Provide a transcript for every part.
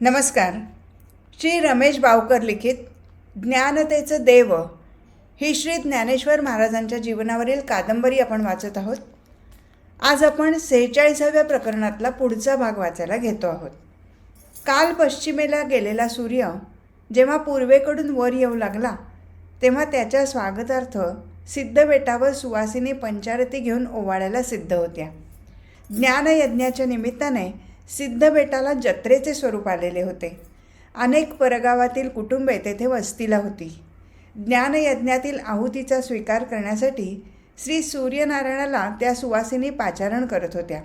नमस्कार. श्री रमेश बावकर लिखित ज्ञानतेचं देव ही श्री ज्ञानेश्वर महाराजांच्या जीवनावरील कादंबरी आपण वाचत आहोत. आज आपण सेहेचाळीसाव्या प्रकरणातला पुढचा भाग वाचायला घेतो आहोत. काल पश्चिमेला गेलेला सूर्य जेव्हा पूर्वेकडून वर येऊ लागला तेव्हा त्याच्या स्वागतार्थ सिद्ध बेटावर सुवासिनी पंचारती घेऊन ओवाळायला सिद्ध होत्या. ज्ञानयज्ञाच्या निमित्ताने सिद्ध बेटाला जत्रेचे स्वरूप आलेले होते. अनेक परगावातील कुटुंबे तेथे वस्तीला होती. ज्ञानयज्ञातील आहुतीचा स्वीकार करण्यासाठी श्री सूर्यनारायणाला त्या सुवासिनी पाचारण करत होत्या.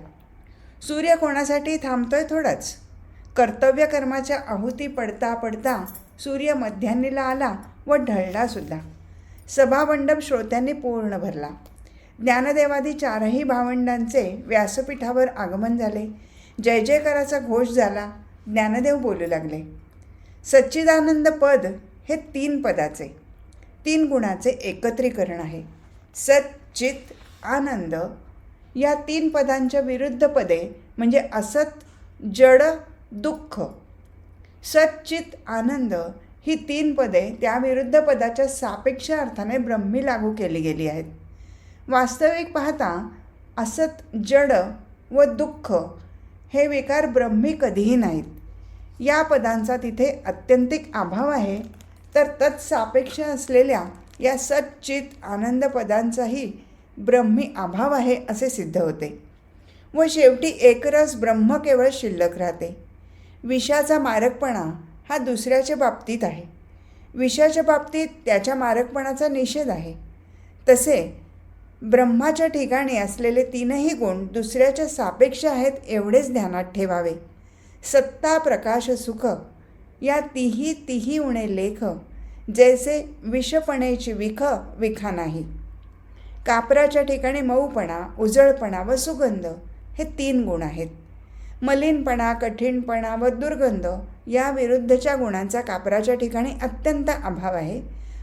सूर्य कोणासाठी थांबतोय थोडाच. कर्तव्यकर्माच्या आहुती पडता पडता सूर्य मध्यान्नीला आला व ढळला सुद्धा. सभामंडप श्रोत्यांनी पूर्ण भरला. ज्ञानदेवादी चारही भावंडांचे व्यासपीठावर आगमन झाले. जय जयकाराचा घोष झाला. ज्ञानदेव बोलू लागले. सच्चिदानंद पद हे तीन पदाचे. तीन गुणाचे एकत्रीकरण आहे. सच्चित आनंद या तीन पदांच्या विरुद्ध पदे म्हणजे असत जड दुःख. सच्चित आनंद ही तीन पदे त्या विरुद्ध पदाच्या सापेक्ष अर्थाने ब्रह्मी लागू केली गेली आहेत. वास्तविक पाहता असत जड व दुःख हे विकार ब्रह्मी कधीही नाहीत. या पदांचा तिथे अत्यंतिक अभाव आहे. तर तत्सापेक्ष असलेल्या या सच्चित आनंद पदांचाही ब्रह्मी अभाव आहे असे सिद्ध होते. व शेवटी एकरस ब्रह्म केवळ शिल्लक राहते. विषाचा मारकपणा हा दुसऱ्याच्या बाबतीत आहे. विषाच्या बाबतीत त्याच्या मारकपणाचा निषेध आहे. तसे ब्रह्माच्या ठिकाणी असलेले तीनही गुण दुसऱ्याच्या सापेक्ष आहेत एवढेच ध्यानात ठेवावे. सत्ता प्रकाश सुख या तिही तिही उणे लेख जैसे विषपणेची विख विखा नाही. कापराच्या ठिकाणी मऊपणा उजळपणा व सुगंध हे तीन गुण आहेत. मलिनपणा कठीणपणा व दुर्गंध या विरुद्धच्या गुणांचा कापराच्या ठिकाणी अत्यंत अभाव आहे.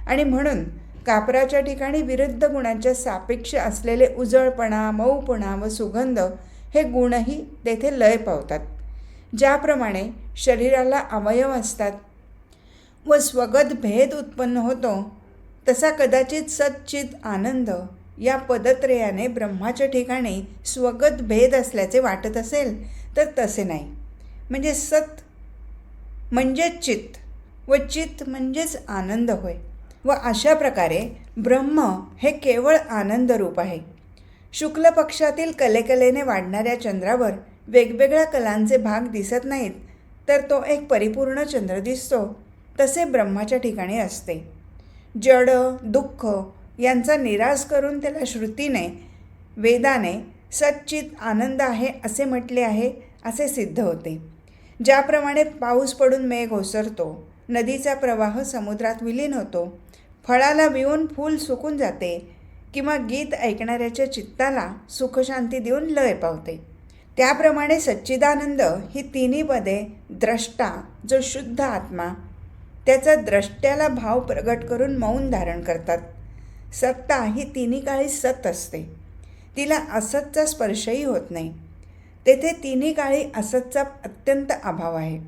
आणि म्हणून कापराच्या ठिकाणी विरुद्ध गुणांच्या सापेक्ष असलेले उजळपणा मऊपणा व सुगंध हे गुणही तेथे लय पावतात. ज्याप्रमाणे शरीराला अवयव असतात व स्वगत भेद उत्पन्न होतो तसा कदाचित सच्चित आनंद या पदत्रयाने ब्रह्माच्या ठिकाणी स्वगत भेद असल्याचे वाटत असेल तर तसे नाही. म्हणजे सत म्हणजेच चित्त व चित्त म्हणजेच आनंद होय. व अशा प्रकारे ब्रह्म हे केवळ आनंदरूप आहे. शुक्ल पक्षातील कलेकलेने वाढणाऱ्या चंद्रावर वेगवेगळ्या कलांचे भाग दिसत नाहीत तर तो एक परिपूर्ण चंद्र दिसतो तसे ब्रह्माच्या ठिकाणी असते. जड दुःख यांचा निराश करून त्याला श्रुतीने वेदाने सच्चित आनंद आहे असे म्हटले आहे असे सिद्ध होते. ज्याप्रमाणे पाऊस पडून मेघ ओसरतो नदीचा प्रवाह समुद्रात विलीन होतो फळाला विवून फूल सुकून जाते किंवा गीत ऐकणाऱ्याच्या चित्ताला सुखशांती देऊन लय पावते. त्याप्रमाणे सच्चिदानंद ही तिन्ही पदे द्रष्टा जो शुद्ध आत्मा त्याचा द्रष्ट्याला भाव प्रगट करून मौन धारण करतात. सत्ता ही तिन्ही काळी सत असते. तिला असतचा स्पर्शही होत नाही. तेथे तिन्ही काळी असतचा अत्यंत अभाव आहे.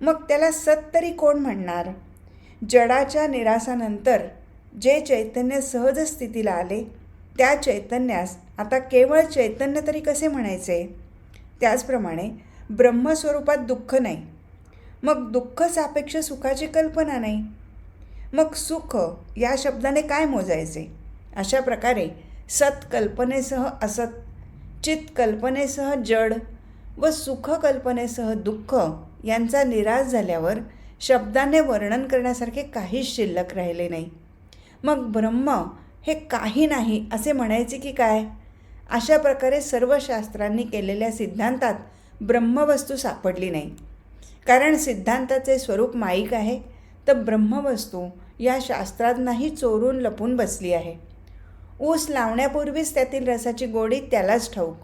मग त्याला सत तरी कोण म्हणणार? जडाच्या निरासानंतर जे चैतन्य सहज स्थितीला आले त्या चैतन्यास आता केवळ चैतन्य तरी कसे म्हणायचे? त्याचप्रमाणे ब्रह्मस्वरूपात दुःख नाही. मग दुःख सापेक्ष सुखाची कल्पना नाही. मग सुख या शब्दाने काय मोजायचे? अशा प्रकारे सत्कल्पनेसह असत चित कल्पनेसह जड व सुख कल्पनेसह दुःख यांचा निराश झाल्यावर शब्दाने वर्णन करण्यासारखे काहीच शिल्लक राहिले नाही. मग ब्रह्म हे काही नाही असे म्हणायचे की काय? अशा प्रकारे सर्व शास्त्रांनी केलेल्या सिद्धांतात ब्रह्मवस्तू सापडली नाही. कारण सिद्धांताचे स्वरूप माईक आहे तर ब्रह्मवस्तू या शास्त्रांनाही चोरून लपून बसली आहे. ऊस लावण्यापूर्वीच त्यातील रसाची गोडी त्यालाच ठाऊक.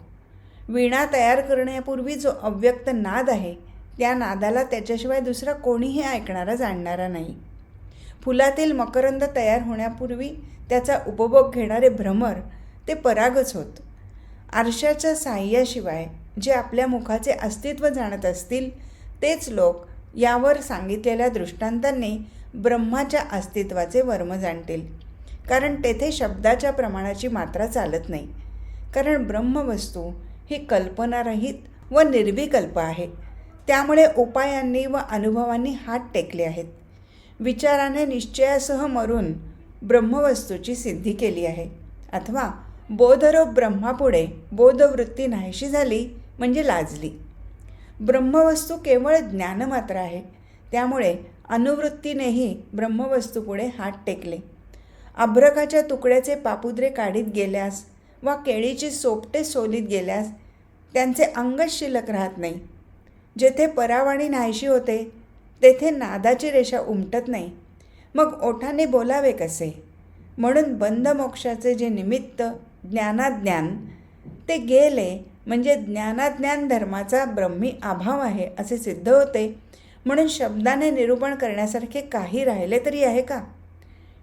वीणा तयार करण्यापूर्वी जो अव्यक्त नाद आहे त्या नादाला त्याच्याशिवाय दुसरा कोणीही ऐकणारा जाणणारा नाही. फुलातील मकरंद तयार होण्यापूर्वी त्याचा उपभोग घेणारे भ्रमर ते परागच होत. आरशाच्या साह्याशिवाय जे आपल्या मुखाचे अस्तित्व जाणत असतील तेच लोक यावर सांगितलेल्या दृष्टांतांनी ब्रह्माच्या अस्तित्वाचे वर्म जाणतील. कारण तेथे शब्दाच्या प्रमाणाची मात्रा चालत नाही. कारण ब्रह्मवस्तू ही कल्पनारहित व निर्विकल्प आहे. त्यामुळे उपायांनी व अनुभवांनी हात टेकले आहेत. विचाराने निश्चयासह मरून ब्रह्मवस्तूची सिद्धी केली आहे. अथवा बोधरोप ब्रह्मापुढे बोधवृत्ती नाहीशी झाली म्हणजे लाजली. ब्रह्मवस्तू केवळ ज्ञान मात्र आहे. त्यामुळे अनुवृत्तीनेही ब्रह्मवस्तूपुढे हात टेकले. अभ्रकाच्या तुकड्याचे पापुद्रे काढीत गेल्यास वा केळीची सोपटे सोलीत गेल्यास त्यांचे अंगच शिल्लक राहत नाही. जेथे परावाणी नाहीशी होते तेथे नादाची रेषा उमटत नाही. मग ओठाने बोलावे कसे? म्हणून बंद मोक्षाचे जे निमित्त ज्ञानाज्ञान ते गेले म्हणजे ज्ञानाज्ञान धर्माचा ब्रह्मी अभाव आहे असे सिद्ध होते. म्हणून शब्दाने निरूपण करण्यासारखे काही राहिले तरी आहे का?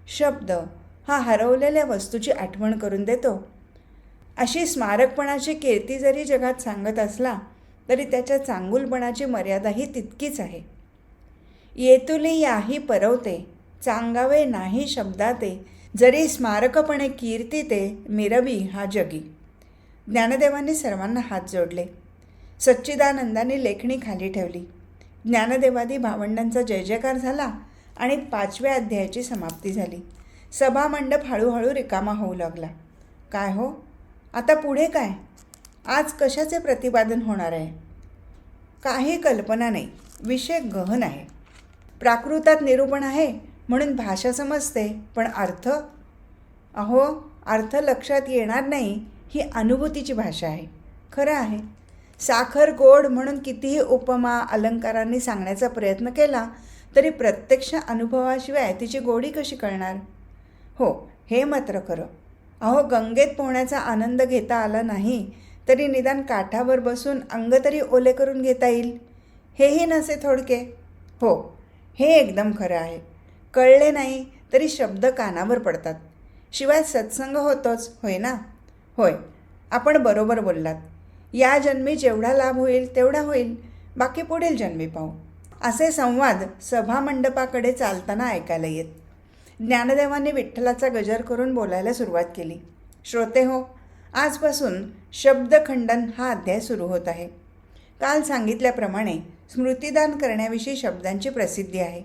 शब्द हा हरवलेल्या वस्तूची आठवण करून देतो. अशी स्मारकपणाची कीर्ती जरी जगात सांगत असला तरी त्याच्या चांगुलपणाची मर्यादाही तितकीच आहे. येतुली याही परवते चांगावे नाही शब्दाते जरी स्मारकपणे कीर्ती ते मिरवी हा जगी. ज्ञानदेवांनी सर्वांना हात जोडले. सच्चिदानंदाने लेखणी खाली ठेवली. ज्ञानदेवादी भावंडांचा जय जयकार झाला आणि पाचव्या अध्यायाची समाप्ती झाली. सभामंडप हळूहळू रिकामा होऊ लागला. काय हो? आता पुढे काय? आज कशाचे प्रतिपादन होणार आहे? काही कल्पना नाही. विषय गहन आहे. प्राकृतात निरूपण आहे म्हणून भाषा समजते पण अर्थ? अहो अर्थ लक्षात येणार नाही ही अनुभूतीची भाषा आहे. खरं आहे. साखर गोड म्हणून कितीही उपमा अलंकारांनी सांगण्याचा प्रयत्न केला तरी प्रत्यक्ष अनुभवाशिवाय तिची गोडी कशी कळणार? हो हे मात्र खरं. अहो गंगेत पोहण्याचा आनंद घेता आला नाही तरी निदान काठावर बसून अंग तरी ओले करून घेता येईल. हेही नसे थोडके. हो हे एकदम खरं आहे. कळले नाही तरी शब्द कानावर पडतात. शिवाय सत्संग होतोच होय ना? होय आपण बरोबर बोललात. या जन्मी जेवढा लाभ होईल तेवढा होईल. बाकी पुढील जन्मी पाहू. असे संवाद सभामंडपाकडे चालताना ऐकायला येत. ज्ञानदेवांनी विठ्ठलाचा गजर करून बोलायला सुरुवात केली. श्रोते हो आजपासून शब्दखंडन हा अध्याय सुरू होत आहे. काल सांगितल्याप्रमाणे स्मृतिदान करण्याविषयी शब्दांची प्रसिद्धी आहे.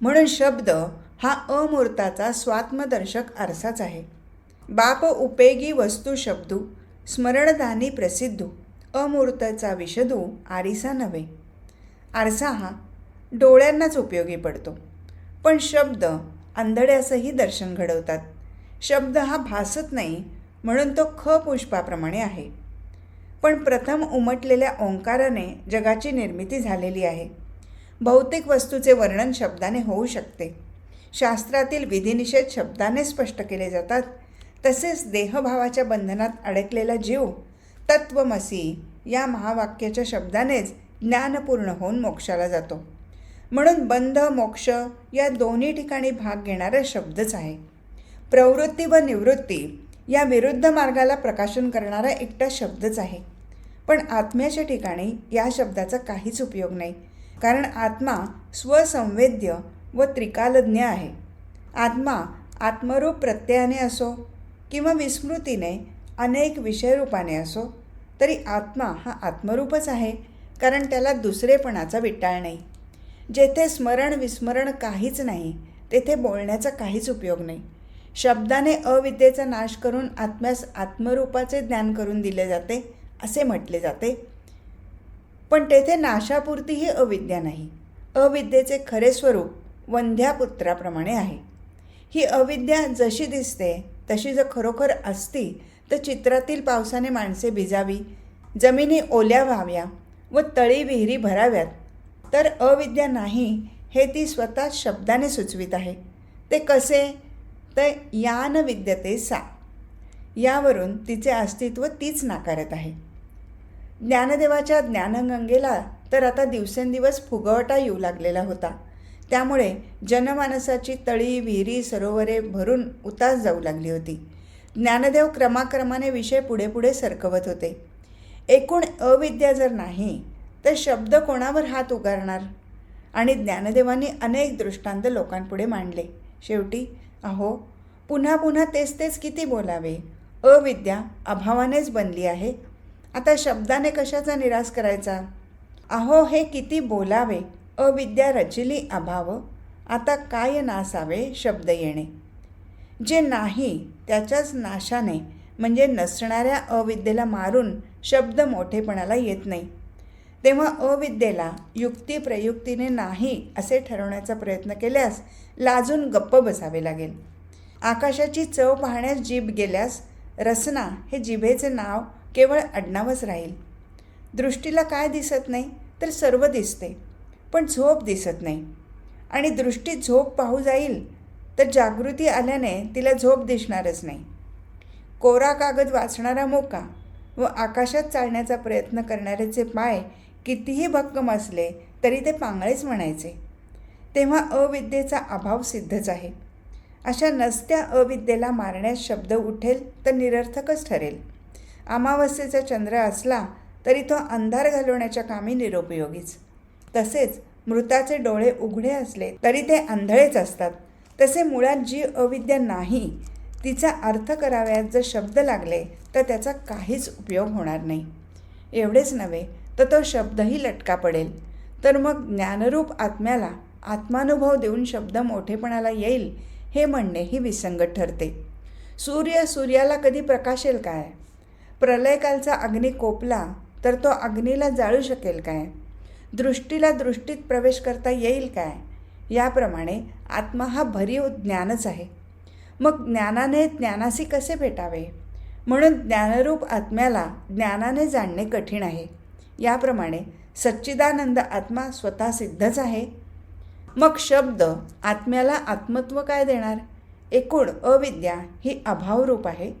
म्हणून शब्द हा अमूर्ताचा स्वात्मदर्शक आरसाच आहे. बाप उपेगी वस्तू शब्दू स्मरणदानी प्रसिद्धू अमूर्तचा विशदू आरिसा नव्हे. आरसा हा डोळ्यांनाच उपयोगी पडतो. पण शब्द आंधळ्यासही दर्शन घडवतात. शब्द हा भासत नाही म्हणून तो ख पुष्पाप्रमाणे आहे. पण प्रथम उमटलेल्या ओंकाराने जगाची निर्मिती झालेली आहे. भौतिक वस्तूचे वर्णन शब्दाने होऊ शकते. शास्त्रातील विधिनिषेध शब्दाने स्पष्ट केले जातात. तसेच देहभावाच्या बंधनात अडकलेला जीव तत्वमसी या महावाक्याच्या शब्दानेच ज्ञानपूर्ण होऊन मोक्षाला जातो. म्हणून बंध मोक्ष या दोन्ही ठिकाणी भाग घेणारा शब्दच आहे. प्रवृत्ती व निवृत्ती या विरुद्ध मार्गाला प्रकाशन करणारा एकटा शब्दच आहे. पण आत्म्याच्या ठिकाणी या शब्दाचा काहीच उपयोग नाही. कारण आत्मा स्वसंवेद्य व त्रिकालज्ञ आहे. आत्मा आत्मरूप प्रत्ययाने असो किंवा विस्मृतीने अनेक विषयरूपाने असो तरी आत्मा हा आत्मरूपच आहे कारण त्याला दुसरेपणाचा विटाळ नाही. जेथे स्मरण विस्मरण काहीच नाही तेथे बोलण्याचा काहीच उपयोग नाही. शब्दाने अविद्येचा नाश करून आत्म्यास आत्मरूपाचे ज्ञान करून दिले जाते असे म्हटले जाते. पण तेथे नाशापुरतीही अविद्या नाही. अविद्येचे खरे स्वरूप वंध्यापुत्राप्रमाणे आहे. ही अविद्या जशी दिसते तशी जर खरोखर असती तर चित्रातील पावसाने माणसे भिजावी जमिनी ओल्या व्हाव्या व तळी विहिरी भराव्यात. तर अविद्या नाही हे ती स्वतः शब्दाने सुचवित आहे. ते कसे? तर यान विद्यते सा. यावरून तिचे अस्तित्व तीच नाकारत आहे. ज्ञानदेवाच्या ज्ञानगंगेला तर आता दिवसेंदिवस फुगवटा येऊ लागलेला होता. त्यामुळे जनमानसाची तळी विहिरी सरोवरे भरून उतास जाऊ लागली होती. ज्ञानदेव क्रमाक्रमाने विषय पुढे पुढे सरकवत होते. एकूण अविद्या जर नाही तर शब्द कोणावर हात उगारणार? आणि ज्ञानदेवांनी अनेक दृष्टांत लोकांपुढे मांडले. शेवटी अहो पुन्हा पुन्हा तेच तेच किती बोलावे? अविद्या अभावानेच बनली आहे. आता शब्दाने कशाचा निराश करायचा? अहो हे किती बोलावे? अविद्या रचिली अभाव. आता काय नासावे शब्द येणे? जे नाही त्याच्याच नाशाने म्हणजे नसणाऱ्या अविद्येला मारून शब्द मोठेपणाला येत नाही. तेव्हा अविद्येला युक्ती प्रयुक्तीने नाही असे ठरवण्याचा प्रयत्न केल्यास लाजून गप्प बसावे लागेल. आकाशाची चव पाहण्यास जीभ गेल्यास रसना हे जिभेचे नाव केवळ अडनावच राहील. दृष्टीला काय दिसत नाही तर सर्व दिसते पण झोप दिसत नाही. आणि दृष्टी झोप पाहू जाईल तर जागृती आल्याने तिला झोप दिसणारच नाही. कोरा कागद वाचणारा मोका व आकाशात चालण्याचा प्रयत्न करणाऱ्याचे पाय कितीही भक्कम असले तरी ते पांगळेच म्हणायचे. तेव्हा अविद्येचा अभाव सिद्धच आहे. अशा नसत्या अविद्येला मारण्यास शब्द उठेल तर निरर्थकच ठरेल. अमावस्येचा चंद्र असला तरी तो अंधार घालवण्याच्या कामी निरुपयोगीच. तसेच मृताचे डोळे उघडे असले तरी ते आंधळेच असतात. तसे मुळात जी अविद्या नाही तिचा अर्थ कराव्यात जर शब्द लागले तर त्याचा काहीच उपयोग होणार नाही. एवढेच नव्हे तर तो शब्दही लटका पडेल. तर मग ज्ञानरूप आत्म्याला आत्मानुभव देऊन शब्द मोठेपणाला येईल हे म्हणणेही विसंगत ठरते. सूर्य सूर्याला कधी प्रकाशेल काय? प्रलयकालचा अग्नी कोपला तर तो अग्नीला जाळू शकेल काय? दृष्टीला दृष्टीत प्रवेश करता येईल काय? याप्रमाणे आत्मा हा भरीव ज्ञानच आहे. मग ज्ञानाने ज्ञानाशी कसे भेटावे? म्हणून ज्ञानरूप आत्म्याला ज्ञानाने जाणणे कठीण आहे. याप्रमाणे सच्चिदानंद आत्मा स्वतः सिद्धच आहे. मग शब्द आत्म्याला आत्मत्व काय देणार? एकूण अविद्या ही अभावरूप आहे.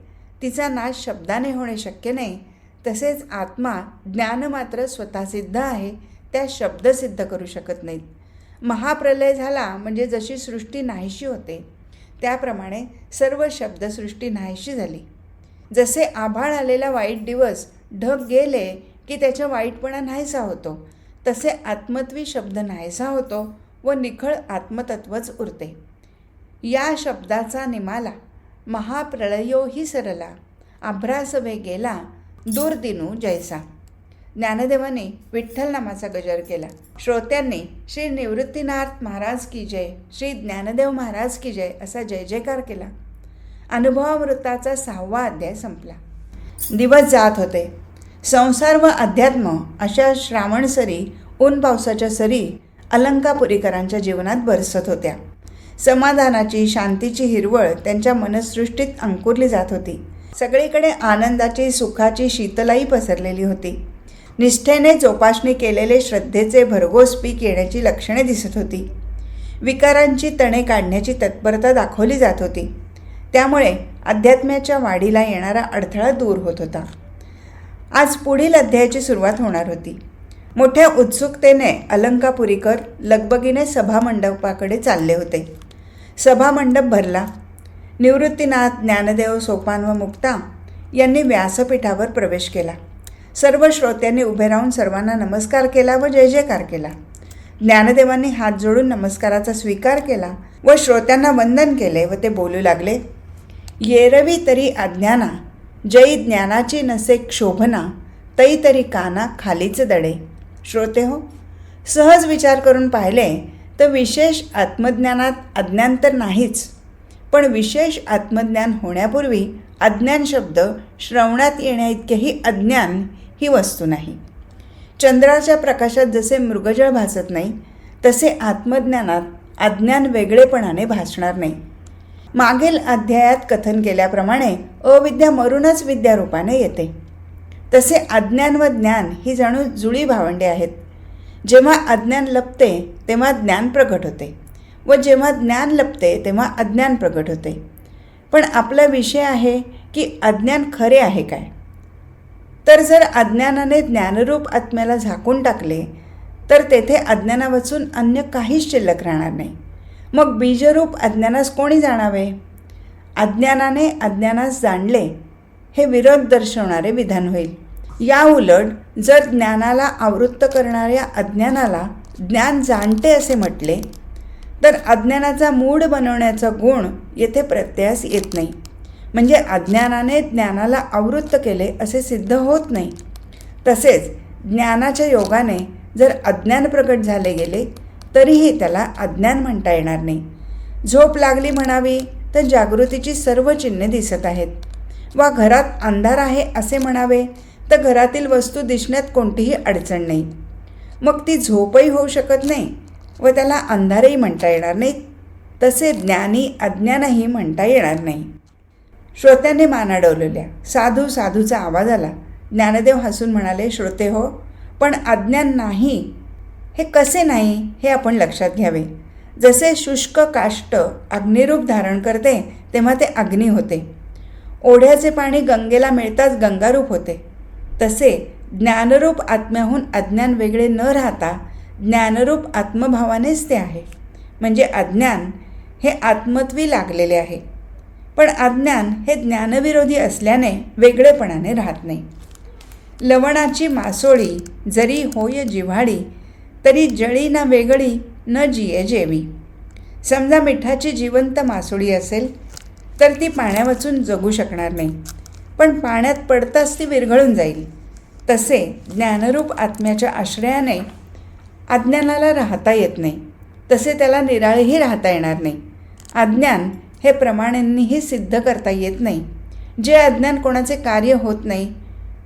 तिचा नाश शब्दाने होणे शक्य नाही. तसेच आत्मा ज्ञान मात्र स्वतः सिद्ध आहे त्या शब्द सिद्ध करू शकत नाहीत. महाप्रलय झाला म्हणजे जशी सृष्टी नाहीशी होते त्याप्रमाणे सर्व शब्दसृष्टी नाहीशी झाली. जसे आभाळ आलेला वाईट दिवस ढग गेले की त्याच्या वाईटपणा नाहीसा होतो. तसे आत्मत्वी शब्द नाहीसा होतो व निखळ आत्मतत्वच उरते. या शब्दाचा निमाला महाप्रळयो ही सरला. आभ्रास वे गेला दूरदिनू जैसा. ज्ञानदेवाने विठ्ठल नामाचा गजर केला. श्रोत्यांनी श्री निवृत्तीनाथ महाराज की जय श्री ज्ञानदेव महाराज की जय असा जय जयकार केला. अनुभवामृताचा सहावा अध्याय संपला. दिवस जात होते. संसार व अध्यात्म अशा श्रावण सरी ऊन पावसाच्या सरी अलंकापुरीकरांच्या जीवनात बरसत होत्या. समाधानाची शांतीची हिरवळ त्यांच्या मनसृष्टीत अंकुरली जात होती. सगळीकडे आनंदाची सुखाची शीतलाई पसरलेली होती. निष्ठेने जोपासणी केलेले श्रद्धेचे भरघोस पीक येण्याची लक्षणे दिसत होती. विकारांची तणे काढण्याची तत्परता दाखवली जात होती. त्यामुळे अध्यात्म्याच्या वाढीला येणारा अडथळा दूर होत होता. आज पुढील अध्यायाची सुरुवात होणार होती. मोठ्या उत्सुकतेने अलंकापुरीकर लगबगीने सभामंडपाकडे चालले होते. सभामंडप भरला. निवृत्तीनाथ ज्ञानदेव सोपान व मुक्ता यांनी व्यासपीठावर प्रवेश केला. सर्व श्रोत्यांनी उभे राहून सर्वांना नमस्कार केला व जय जयकार केला. ज्ञानदेवांनी हात जोडून नमस्काराचा स्वीकार केला व श्रोत्यांना वंदन केले व ते बोलू लागले. येरवी तरी अज्ञाना जयी ज्ञानाची नसे क्षोभना तई तरी काना खालीच दडे. श्रोते हो सहज विचार करून पाहिले तर विशेष आत्मज्ञानात अज्ञान तर नाहीच पण विशेष आत्मज्ञान होण्यापूर्वी अज्ञान शब्द श्रवणात येण्याइतकेही अज्ञान ही वस्तू नाही. चंद्राच्या प्रकाशात जसे मृगजळ भासत नाही तसे आत्मज्ञानात अज्ञान वेगळेपणाने भासणार नाही. मागील अध्यायात कथन केल्याप्रमाणे अविद्या मरूनच विद्यारूपाने येते. तसे अज्ञान व ज्ञान ही जणू जुळी भावंडे आहेत. जेव्हा अज्ञान लपते तेव्हा ज्ञान प्रगट होते व जेव्हा ज्ञान लपते तेव्हा अज्ञान प्रगट होते. पण आपला विषय आहे की अज्ञान खरे आहे काय? तर जर अज्ञानाने ज्ञानरूप आत्म्याला झाकून टाकले तर तेथे अज्ञानावाचून अन्य काहीच शिल्लक राहणार नाही. मग बीजरूप अज्ञानास कोणी जाणावे? अज्ञानाने अज्ञानास जाणले हे विरोध दर्शवणारे विधान होईल. या उलट जर ज्ञानाला आवृत्त करणाऱ्या अज्ञानाला ज्ञान जाणते असे म्हटले तर अज्ञानाचा मूड बनवण्याचा गुण येथे प्रत्ययास येत नाही. म्हणजे अज्ञानाने ज्ञानाला आवृत्त केले असे सिद्ध होत नाही. तसेच ज्ञानाच्या योगाने जर अज्ञान प्रकट झाले गेले तरीही त्याला अज्ञान म्हणता येणार नाही. झोप लागली म्हणावी तर जागृतीची सर्व चिन्हे दिसत आहेत. वा घरात अंधार आहे असे म्हणावे तर घरातील वस्तू दिसण्यात कोणतीही अडचण नाही. मग ती झोपही होऊ शकत नाही व त्याला अंधारही म्हणता येणार नाही. तसे ज्ञानी अज्ञानही म्हणता येणार नाही. श्रोत्यांनी मान अडवलेल्या साधू साधूचा आवाज आला. ज्ञानदेव हसून म्हणाले श्रोते हो पण अज्ञान नाही हे कसे नाही हे आपण लक्षात घ्यावे. जसे शुष्क काष्ट अग्निरूप धारण करते तेव्हा ते अग्नी होते. ओढ्याचे पाणी गंगेला मिळताच गंगारूप होते. तसे ज्ञानरूप आत्म्याहून अज्ञान वेगळे न राहता ज्ञानरूप आत्मभावानेच ते आहे. म्हणजे अज्ञान हे आत्मत्वी लागलेले आहे. पण अज्ञान हे ज्ञानविरोधी असल्याने वेगळेपणाने राहत नाही. लवणाची मासोळी जरी होय जिव्हाडी तरी जळी ना वेगळी न जिये जेवी. समजा मिठाची जिवंत मासोळी असेल तर ती पाण्यावाचून जगू शकणार नाही. पण पाण्यात पडताच ती विरघळून जाईल. तसे ज्ञानरूप आत्म्याच्या आश्रयाने अज्ञानाला राहता येत नाही. तसे त्याला निराळेही राहता येणार नाही. अज्ञान हे प्रमाणांनीही सिद्ध करता येत नाही. जे अज्ञान कोणाचे कार्य होत नाही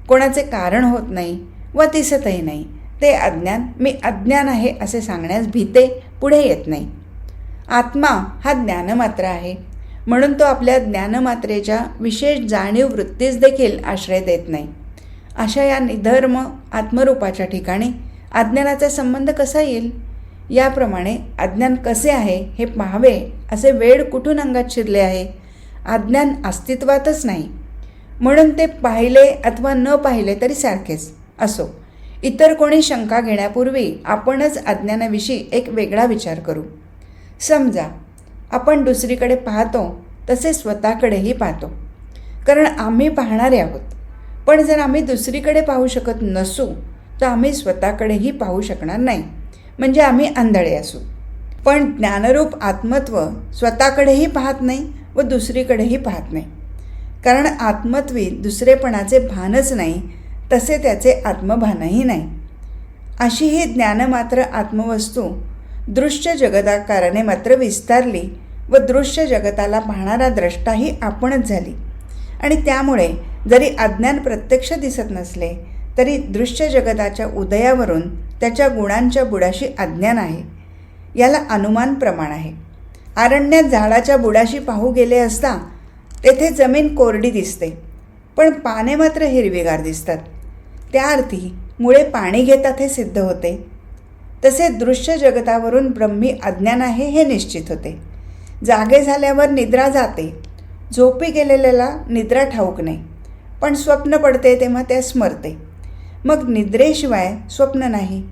कोणाचे कारण होत नाही व दिसतही नाही. ते अज्ञान मी अज्ञान आहे असे सांगण्यास भीते पुढे येत नाही. आत्मा हा ज्ञानमात्र आहे. म्हणून तो आपल्या ज्ञानमात्रेच्या विशेष जाणीव वृत्तीस देखील आश्रय देत नाही. अशा या निधर्म आत्मरूपाच्या ठिकाणी अज्ञानाचा संबंध कसा येईल? याप्रमाणे अज्ञान कसे आहे हे पाहावे असे वेळ कुठून अंगात शिरले आहे? अज्ञान अस्तित्वातच नाही. म्हणून ते पाहिले अथवा न पाहिले तरी सारखेच असो. इतर कोणी शंका घेण्यापूर्वी आपणच अज्ञानाविषयी एक वेगळा विचार करू. समजा आपण दुसरीकडे पाहतो तसे स्वतःकडेही पाहतो. कारण आम्ही पाहणारे आहोत. पण जर आम्ही दुसरीकडे पाहू शकत नसू तर आम्ही स्वतःकडेही पाहू शकणार नाही. म्हणजे आम्ही आंधळे असू. पण ज्ञानरूप आत्मत्व स्वतःकडेही पाहत नाही व दुसरीकडेही पाहत नाही. कारण आत्मत्वी दुसरेपणाचे भानच नाही तसे त्याचे आत्मभानही नाही. अशी ही ज्ञानमात्र आत्मवस्तू दृश्य जगदाकाराने मात्र विस्तारली व दृश्य जगताला पाहणारा द्रष्टाही आपणच झाली. आणि त्यामुळे जरी अज्ञान प्रत्यक्ष दिसत नसले तरी दृश्य जगताच्या उदयावरून त्याच्या गुणांच्या बुडाशी अज्ञान आहे. याला अनुमान प्रमाण आहे. आरण्यात झाडाच्या बुडाशी पाहू गेले असता तेथे जमीन कोरडी दिसते पण पाने मात्र हिरवीगार दिसतात. त्या अर्थी मुळे पाणी घेतात हे सिद्ध होते. तसे दृश्य जगतावरून ब्रह्मी अज्ञान आहे हे निश्चित होते. जागे झाल्यावर निद्रा जाते. झोपी गेलेल्याला निद्रा ठाऊक नाही. पण स्वप्न पडते तेव्हा ते स्मरते. मग निद्रेशिवाय स्वप्न नाही.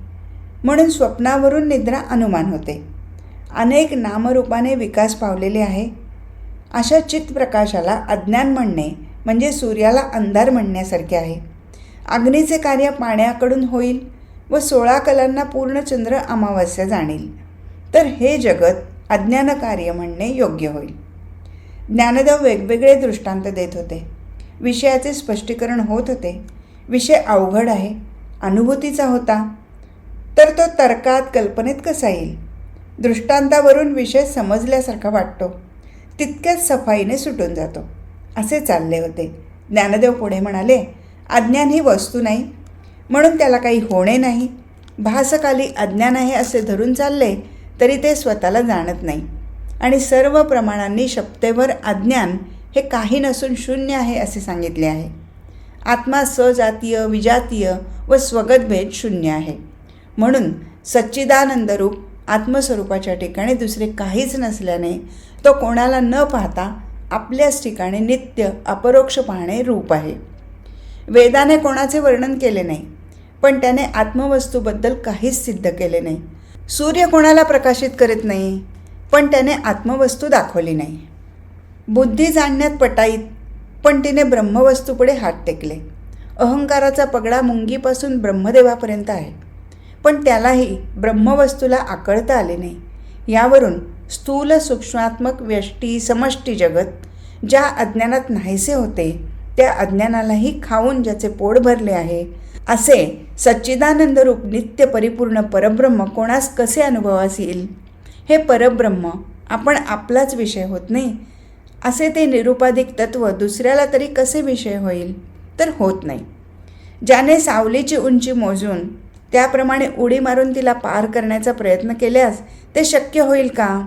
म्हणून स्वप्नावरून निद्रा अनुमान होते. अनेक नामरूपाने विकास पावलेले आहे. अशा चित्तप्रकाशाला अज्ञान म्हणणे म्हणजे सूर्याला अंधार म्हणण्यासारखे आहे. अग्नीचे कार्य पाण्याकडून होईल व सोळा कलांना पूर्ण चंद्र अमावस्या जाणील. तर हे जगत अज्ञान कार्य म्हणणे योग्य होईल. ज्ञानदेव वेगवेगळे दृष्टांत देत होते. विषयाचे स्पष्टीकरण होत होते. विषय अवघड आहे. अनुभूतीचा होता. तर तो तर्कात कल्पनेत कसा येईल? दृष्टांतावरून विषय समजल्यासारखा वाटतो. तितक्याच सफाईने सुटून जातो. असे चालले होते. ज्ञानदेव पुढे म्हणाले अज्ञान ही वस्तू नाही. म्हणून त्याला काही होणे नाही. भासकाली अज्ञान आहे असे धरून चालले तरी ते स्वतःला जाणत नाही. आणि सर्व प्रमाणांनी शब्देवर अज्ञान हे काही नसून शून्य आहे असे सांगितले आहे. आत्मा सजातीय विजातीय व स्वगतभेद शून्य आहे. म्हणून सच्चिदानंदरूप आत्मस्वरूपाच्या ठिकाणी दुसरे काहीच नसल्याने तो कोणाला न पाहता आपल्याच ठिकाणी नित्य अपरोक्ष पाहणे रूप आहे. वेदाने कोणाचे वर्णन केले नाही पण त्याने आत्मवस्तूबद्दल काहीच सिद्ध केले नाही. सूर्य कोणाला प्रकाशित करीत नाही पण त्याने आत्मवस्तू दाखवली नाही. बुद्धी जाणण्यात पटाईत पण तिने ब्रह्मवस्तूपुढे हात टेकले. अहंकाराचा पगडा मुंगीपासून ब्रह्मदेवापर्यंत आहे. पण त्यालाही ब्रह्मवस्तूला आकळता आले नाही. यावरून स्थूल सूक्ष्मात्मक व्यष्टी समष्टी जगत ज्या अज्ञानात नाहीसे होते त्या अज्ञानालाही खाऊन ज्याचे पोट भरले आहे असे सच्चिदानंद रूप नित्य परिपूर्ण परब्रह्म कोणास कसे अनुभवास येईल हे परब्रह्म आपण आपलाच विषय होत नाही. असे ते निरुपाधिक तत्व दुसऱ्याला तरी कसे विषय होईल? तर होत नाही. ज्याने सावलीची उंची मोजून त्याप्रमाणे उडी मारून तिला पार करण्याचा प्रयत्न केल्यास ते शक्य होईल का?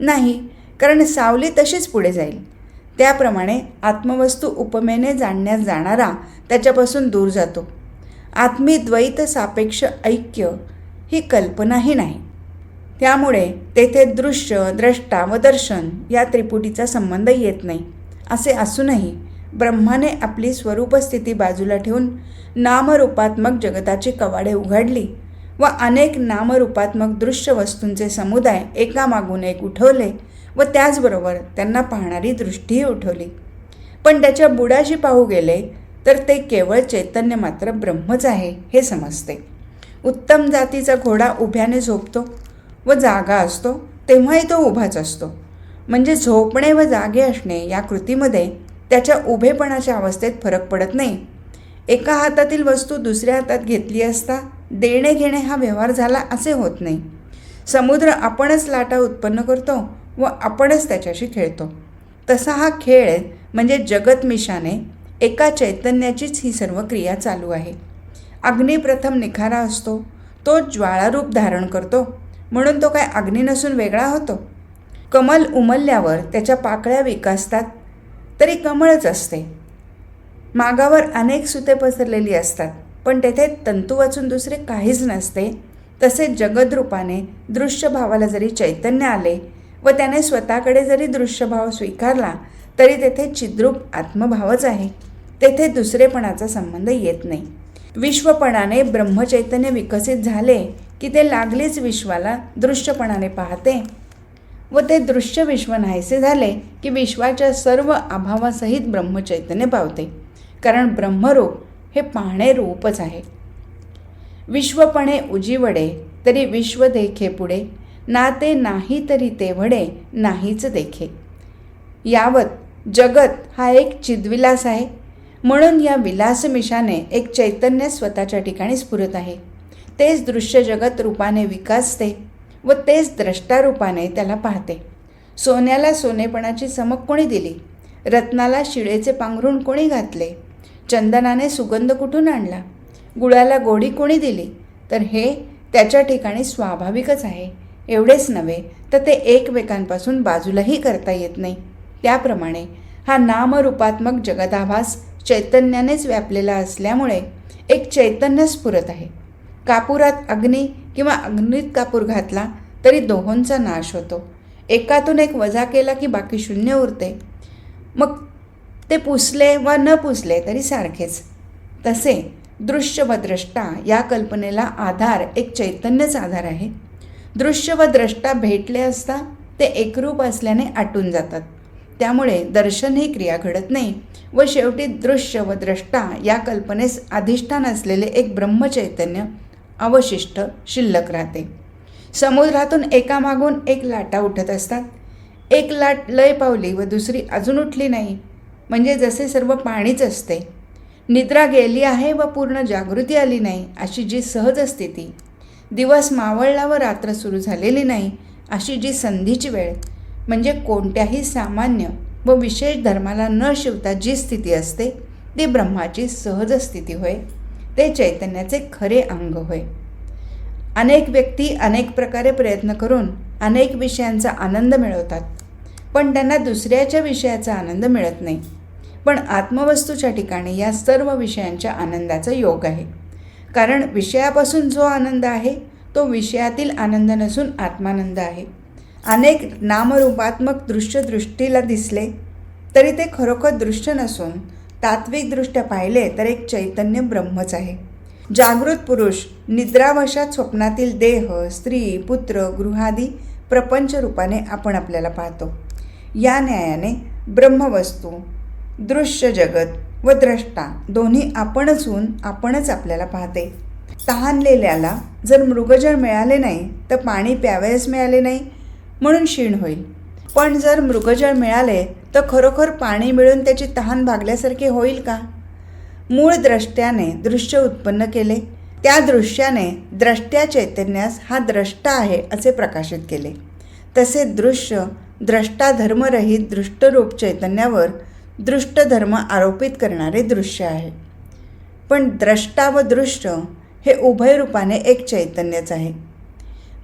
नाही कारण सावली तशीच पुढे जाईल. त्याप्रमाणे आत्मवस्तू उपमेने जाणण्यात जाणारा त्याच्यापासून दूर जातो. आत्मी द्वैत सापेक्ष ऐक्य ही कल्पनाही नाही. त्यामुळे तेथे दृश्य द्रष्टा व दर्शन या त्रिपुटीचा संबंध येत नाही. असे असूनही ब्रह्माने आपली स्वरूपस्थिती बाजूला ठेवून नामरूपात्मक जगताची कवाडे उघडली व अनेक नामरूपात्मक दृश्य वस्तूंचे समुदाय एकामागून एक उठवले व त्याचबरोबर त्यांना पाहणारी दृष्टीही उठवली. पण त्याच्या बुडाशी पाहू गेले तर ते केवळ चैतन्य मात्र ब्रह्मच आहे हे समजते. उत्तम जातीचा घोडा उभ्याने झोपतो व जागा असतो तेव्हाही तो उभाच असतो. म्हणजे झोपणे व जागे असणे या कृतीमध्ये त्याच्या उभेपणाच्या अवस्थेत फरक पडत नाही. एका हातातील वस्तू दुसऱ्या हातात घेतली असता देणे घेणे हा व्यवहार झाला असे होत नाही. समुद्र आपणच लाटा उत्पन्न करतो व आपणच त्याच्याशी खेळतो. तसा हा खेळ म्हणजे जगतमिशाने एका चैतन्याचीच ही सर्व क्रिया चालू आहे. अग्नी प्रथम निखारा असतो तो ज्वाळारूप धारण करतो म्हणून तो काय अग्नी नसून वेगळा होतो? कमल उमलल्यावर त्याच्या पाकळ्या विकासतात तरी कमळच असते. मागावर अनेक सुते पसरलेली असतात पण तेथे तंतू वाचून दुसरे काहीच नसते. तसेच जगदरूपाने दृश्यभावाला जरी चैतन्य आले व त्याने स्वतःकडे जरी दृश्यभाव स्वीकारला तरी तेथे चिद्रूप आत्मभावच आहे. तेथे दुसरेपणाचा संबंध येत नाही. विश्वपणाने ब्रह्मचैतन्य विकसित झाले की ते लागलीच विश्वाला दृश्यपणाने पाहते. व ते दृश्य विश्व नाहीसे झाले की विश्वाच्या सर्व अभावासहित ब्रह्मचैतन्य पावते. कारण ब्रह्मरूप हे पाहणे रूपच आहे. विश्वपणे उजीवडे तरी विश्व देखे पुढे नाते नाही तरी तेवढे नाहीच देखे. यावत जगत हा एक चिद्विलास आहे. म्हणून या विलासमिशाने एक चैतन्य स्वतःच्या ठिकाणी स्फुरत आहे. तेच दृश्य जगत रूपाने विकासते व तेच द्रष्टारूपाने त्याला पाहते. सोन्याला सोनेपणाची चमक कोणी दिली? रत्नाला शिळेचे पांघरून कोणी घातले? चंदनाने सुगंध कुठून आणला? गुळाला गोडी कोणी दिली? तर हे त्याच्या ठिकाणी स्वाभाविकच आहे. एवढेच नव्हे तर ते एकमेकांपासून बाजूलाही करता येत नाही. त्याप्रमाणे हा नामरूपात्मक जगदाभास चैतन्यानेच व्यापलेला असल्यामुळे एक चैतन्य स्फुरत आहे. कापुरात अग्नी किंवा अग्नीत कापूर घातला तरी दोहोंचा नाश होतो. एकातून एक वजा केला की बाकी शून्य उरते. मग ते पुसले वा न पुसले तरी सारखेच. तसे दृश्य व द्रष्टा या कल्पनेला आधार एक चैतन्यच आधार आहे. दृश्य व द्रष्टा भेटले असता ते एकरूप असल्याने आटून जातात. त्यामुळे दर्शन ही क्रिया घडत नाही व शेवटी दृश्य व द्रष्टा या कल्पनेस अधिष्ठान असलेले एक ब्रह्मचैतन्य अवशिष्ट शिल्लक राहते. समुद्रातून एकामागून एक लाटा उठत असतात. एक लाट लय पावली व दुसरी अजून उठली नाही. म्हणजे जसे सर्व पाणीच असते. निद्रा गेली आहे व पूर्ण जागृती आली नाही अशी जी सहज स्थिती दिवस मावळला व रात्र सुरू झालेली नाही अशी जी संधीची वेळ म्हणजे कोणत्याही सामान्य व विशेष धर्माला न शिवता जी स्थिती असते ती ब्रह्माची सहज स्थिती होय ते चैतन्याचे खरे अंग होय. अनेक व्यक्ती अनेक प्रकारे प्रयत्न करून अनेक विषयांचा आनंद मिळवतात पण त्यांना दुसऱ्याच्या विषयाचा आनंद मिळत नाही. पण आत्मवस्तूच्या ठिकाणी या सर्व विषयांच्या आनंदाचा योग आहे. कारण विषयापासून जो आनंद आहे तो विषयातील आनंद नसून आत्मानंद आहे. अनेक नामरूपात्मक दृश्य दृष्टीला दिसले तरी ते खरोखर दृश्य नसून तात्विकदृष्ट्या पाहिले तर एक चैतन्य ब्रह्मच आहे. जागृत पुरुष निद्रावशात स्वप्नातील देह स्त्री पुत्र गृहादी प्रपंच रूपाने आपण आपल्याला पाहतो. या न्यायाने ब्रह्मवस्तू दृश्य जगत व द्रष्टा. दोन्ही आपणच होऊन आपणच आपल्याला पाहते. तहानलेल्याला जर मृगजळ मिळाले नाही तर पाणी प्यावयास मिळाले नाही म्हणून क्षीण होईल. पण जर मृगजळ मिळाले तर खरोखर पाणी मिळून त्याची तहान भागल्यासारखे होईल का? मूळ द्रष्ट्याने दृश्य उत्पन्न केले. त्या दृश्याने द्रष्ट्या चैतन्यास हा द्रष्टा आहे असे प्रकाशित केले. तसे दृश्य द्रष्टा धर्मरहित दृष्टरूप चैतन्यावर दृष्टधर्म आरोपित करणारे दृश्य आहे. पण द्रष्टा व दृश्य हे उभय रूपाने एक चैतन्यच आहे.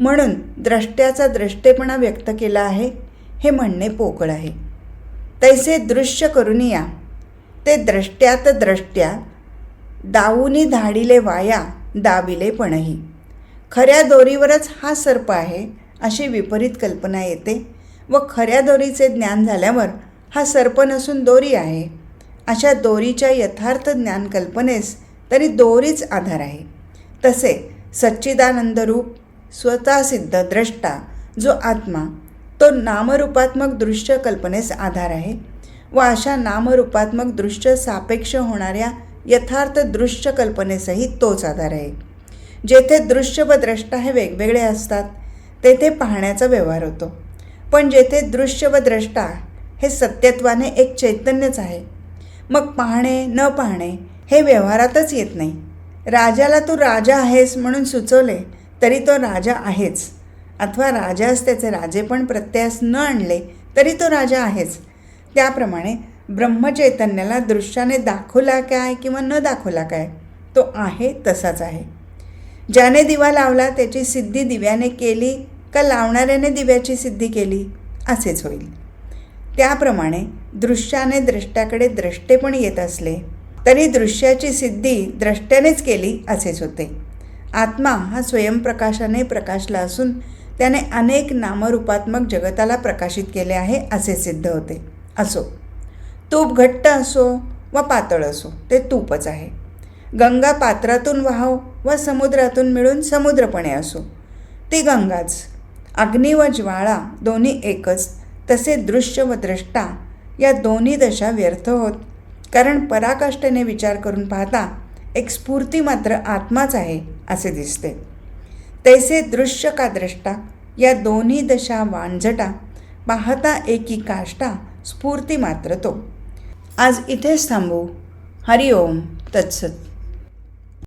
म्हणून द्रष्ट्याचा दृष्टेपणा व्यक्त केला आहे हे म्हणणे पोकळ आहे. तैसे दृश्य करून या. ते द्रष्ट्यात द्रष्ट्या दाऊनी धाडिले वाया दाबिले पणही. खऱ्या दोरीवरच हा सर्प आहे अशी विपरीत कल्पना येते व खऱ्या दोरीचे ज्ञान झाल्यावर हा सर्प नसून दोरी आहे. अशा दोरीच्या यथार्थ ज्ञान कल्पनेस तरी दोरीच आधार आहे. तसे सच्चिदानंदरूप स्वतः सिद्ध द्रष्टा जो आत्मा तो नामरूपात्मक दृश्य कल्पनेस आधार आहे व अशा नामरूपात्मक दृश्य सापेक्ष होणाऱ्या यथार्थ दृश्य कल्पनेसही तोच आधार आहे. जेथे दृश्य व द्रष्टा हे वेगवेगळे असतात तेथे पाहण्याचा व्यवहार होतो. पण जेथे दृश्य व द्रष्टा हे सत्यत्वाने एक चैतन्यच आहे. मग पाहणे न पाहणे हे व्यवहारातच येत नाही. राजाला तू राजा आहेस म्हणून सुचवले तरी तो राजा आहेच. अथवा राजास त्याचे राजेपण प्रत्ययास न आणले तरी तो राजा आहेच. त्याप्रमाणे ब्रह्मचैतन्याला दृश्याने दाखवला काय किंवा न दाखवला काय तो आहे तसाच आहे. ज्याने दिवा लावला त्याची सिद्धी दिव्याने केली का लावणाऱ्याने दिव्याची सिद्धी केली असेच होईल. त्याप्रमाणे दृश्याने द्रष्ट्याकडे द्रष्टे पण येत असले तरी दृश्याची सिद्धी द्रष्ट्यानेच केली असेच होते. आत्मा हा स्वयंप्रकाशाने प्रकाशला असून त्याने अनेक नामरूपात्मक जगताला प्रकाशित केले आहे असे सिद्ध होते. असो तूप घट्ट असो व पातळ असो ते तूपच आहे. गंगा पात्रातून वाहो व समुद्रातून मिळून समुद्रपणे असो. ती गंगाच अग्नी व ज्वाळा दोन्ही एकच तसे दृश्य व द्रष्टा या दोन्ही दशा व्यर्थ होत. कारण पराकाष्ठेने विचार करून पाहता एक स्फूर्ती मात्र आत्माच आहे असे दिसते. तैसे दृश्य का द्रष्टा या दोन्ही दशा वांझटा पाहता एकी काष्टा स्फूर्ती मात्र तो. आज इथेच थांबू. हरिओम. तत्सत.